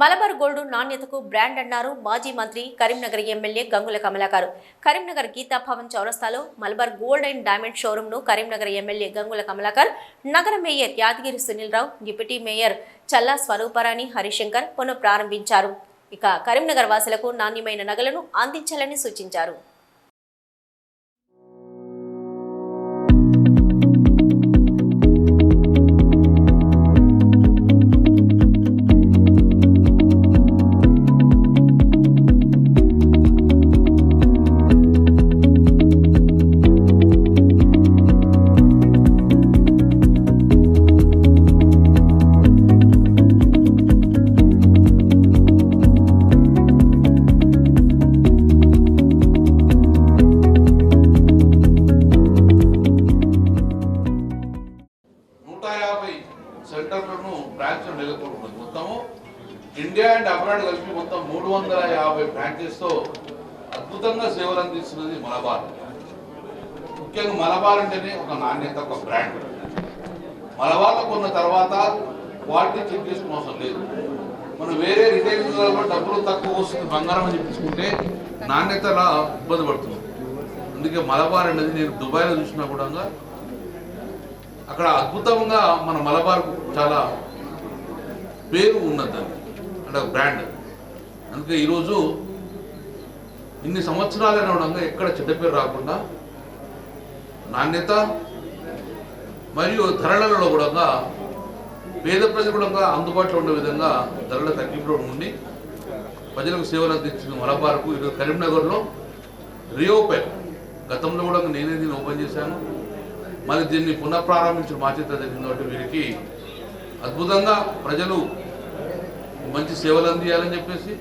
Malabar gold నాణ్యతకు brand అన్నారు మాజీ మంత్రి కరీంనగర్ ఎమ్మెల్యే గంగుల కమలాకారు. కరీంనగర్ గీతా భవన్ చౌరస్తాలో మలబార్ గోల్డ్ అండ్ డైమండ్ షోరూంను కరీంనగర్ ఎమ్మెల్యే గంగుల కమలాకర్ నగర mayor Yadagiri Sunil Rao deputy mayor Challa Swarooparani Harishankar పునః ప్రారంభించారు ఇక కరీంనగర్ వాసులకు నాణ్యమైన నగలను అందించాలని సూచించారు. బ్రాంచ్లు బ్రాంచ్ నెలకొల్పుతుంది మొత్తము ఇండియా అండ్ అబ్రాడ్ కలిపి మొత్తం మూడు వందల యాభై బ్రాంచెస్తో అద్భుతంగా సేవలు అందిస్తున్నది మలబార్. ముఖ్యంగా మలబార్ అంటేనే ఒక నాణ్యత ఒక బ్రాండ్ మలబార్లో కొన్న తర్వాత క్వాలిటీ చెక్ చేసుకునే అవసరం లేదు. మనం వేరే రిటైలర్లలో డబ్బులు తక్కువ వస్తుంది బంగారం అని చెప్పించుకుంటే నాణ్యతలా ఇబ్బంది పడుతుంది. అందుకే మలబార్ అనేది నేను దుబాయ్లో చూసినా కూడా అక్కడ అద్భుతంగా మన మలబార్ చాలా పేరు ఉన్నది దానికి. అంటే ఒక బ్రాండ్ అందుకే ఈరోజు ఇన్ని సంవత్సరాలైన ఉండగా ఎక్కడ చెడ్డ పేరు రాకుండా నాణ్యత మరియు ధరలలో కూడా పేద ప్రజలు కూడా అందుబాటులో ఉండే విధంగా ధరల తగ్గింపులో ఉండి ప్రజలకు సేవలు అందించిన మలబార్కు. ఈరోజు కరీంనగర్లో రీఓపెన్ గతంలో కూడా నేనే దీన్ని ఓపెన్ చేశాను. మరి దీన్ని పునఃప్రారంభించిన బాధ్యత జరిగింది కాబట్టి వీరికి అద్భుతంగా ప్రజలు మంచి సేవలు అందియాలని చెప్పేసి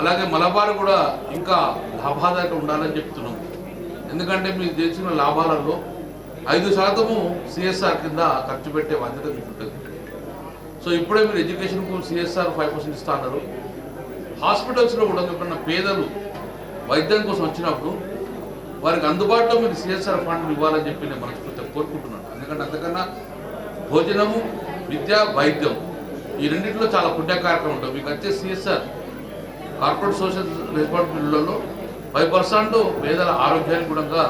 అలాగే మలబార్ కూడా ఇంకా లాభాదాయక ఉండాలని చెప్తున్నాం. ఎందుకంటే మీరు చేసిన లాభాలలో ఐదు శాతము సిఎస్ఆర్ కింద ఖర్చు పెట్టే బాధ్యత మీకు ఉంటుంది సో ఇప్పుడే మీరు ఎడ్యుకేషన్కు సిఎస్ఆర్ ఫైవ్ పర్సెంట్ ఇస్తా అన్నారు. హాస్పిటల్స్లో కూడా ఎప్పుడన్నా పేదలు వైద్యం కోసం వచ్చినప్పుడు వారికి అందుబాటులో మీరు సిఎస్ఆర్ ఫండ్ ఇవ్వాలని చెప్పి నేను మనస్ఫూర్తిగా కోరుకుంటున్నాను. ఎందుకంటే అంతకన్నా భోజనము విద్య వైద్యం. ఈ రెండింటిలో చాలా పుణ్య కార్యక్రమం ఉంటుంది. మీకు వచ్చే సిఎస్ఆర్ కార్పొరేట్ సోషల్ రెస్పాన్సిబిలిటీలలో ఫైవ్ పర్సెంట్ పేదల ఆరోగ్యానికి కూడా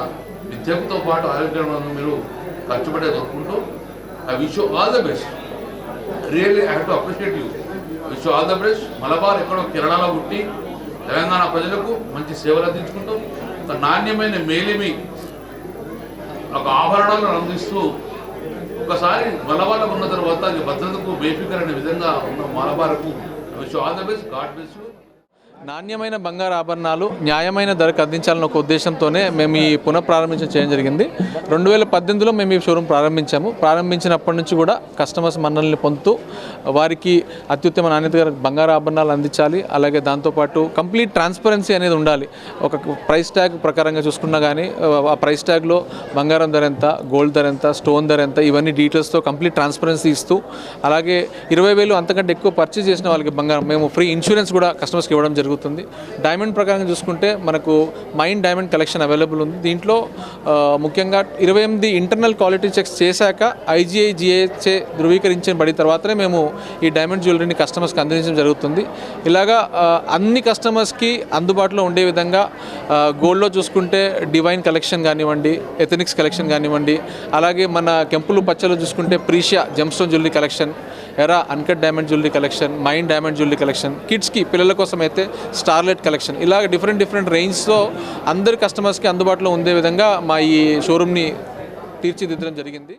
విద్యతో పాటు ఆరోగ్యం మీరు ఖర్చు కోరుకుంటూ దొరుకుంటూ I wish all the best. Really I have to appreciate you. Wish all the best. Malabar ఎక్కడో కేరళలో పుట్టి తెలంగాణ ప్రజలకు మంచి సేవలు అందించుకుంటూ ఒక నాణ్యమైన మేలిమి ఒక ఆభరణాలను అందిస్తూ ఒకసారి మలబార్లకు ఉన్న తర్వాత భద్రతకు బేఫికర్ అనే విధంగా ఉన్న మలబారకు wish all the best God best నాణ్యమైన బంగారు ఆభరణాలు న్యాయమైన ధరకు అందించాలన్న ఒక ఉద్దేశంతోనే మేము ఈ పునఃప్రారంభించడం చేయడం జరిగింది. రెండు వేల పద్దెనిమిదిలో మేము ఈ షోరూమ్ ప్రారంభించాము. ప్రారంభించినప్పటి నుంచి కూడా కస్టమర్స్ మన్నల్ని పొందుతూ వారికి అత్యుత్తమ నాణ్యత గల బంగారు ఆభరణాలు అందించాలి. అలాగే దాంతోపాటు కంప్లీట్ ట్రాన్స్పరెన్సీ అనేది ఉండాలి. ఒక ప్రైస్ ట్యాగ్ ప్రకారంగా చూసుకున్నా కానీ ఆ ప్రైస్ ట్యాగ్లో బంగారం ధర ఎంత గోల్డ్ ధర ఎంత స్టోన్ ధర ఎంత ఇవన్నీ డీటెయిల్స్తో కంప్లీట్ ట్రాన్స్పరెన్సీ ఇస్తూ అలాగే ఇరవై వేలు అంతకంటే ఎక్కువ పర్చేస్ చేసిన వాళ్ళకి బంగారం మేము ఫ్రీ ఇన్సూరెన్స్ కూడా కస్టమర్స్కి ఇవ్వడం జరుగుతుంది. డైమండ్ ప్రకారం చూసుకుంటే మనకు మైండ్ డైమండ్ కలెక్షన్ అవైలబుల్ ఉంది. దీంట్లో ముఖ్యంగా ఇరవై ఎనిమిది ఇంటర్నల్ క్వాలిటీ చెక్స్ చేశాక ఐజీఐ జిఐచే ధృవీకరించబడిన తర్వాతనే మేము ఈ డైమండ్ జ్యువెలరీని కస్టమర్స్కి అందించడం జరుగుతుంది. ఇలాగా అన్ని కస్టమర్స్కి అందుబాటులో ఉండే విధంగా గోల్డ్లో చూసుకుంటే డివైన్ కలెక్షన్ కానివ్వండి ఎథనిక్స్ కలెక్షన్ కానివ్వండి అలాగే మన కెంపులు పచ్చలు చూసుకుంటే Precia gemstone jewellery collection Era uncut diamond jewellery collection Mine diamond jewellery collection కిడ్స్కి పిల్లల కోసం అయితే స్టార్లెట్ కలెక్షన్ ఇలాగ డిఫరెంట్ డిఫరెంట్ రేంజ్తో అందరి కస్టమర్స్కి అందుబాటులో ఉండే విధంగా మా ఈ షోరూమ్ని తీర్చిదిద్దడం జరిగింది.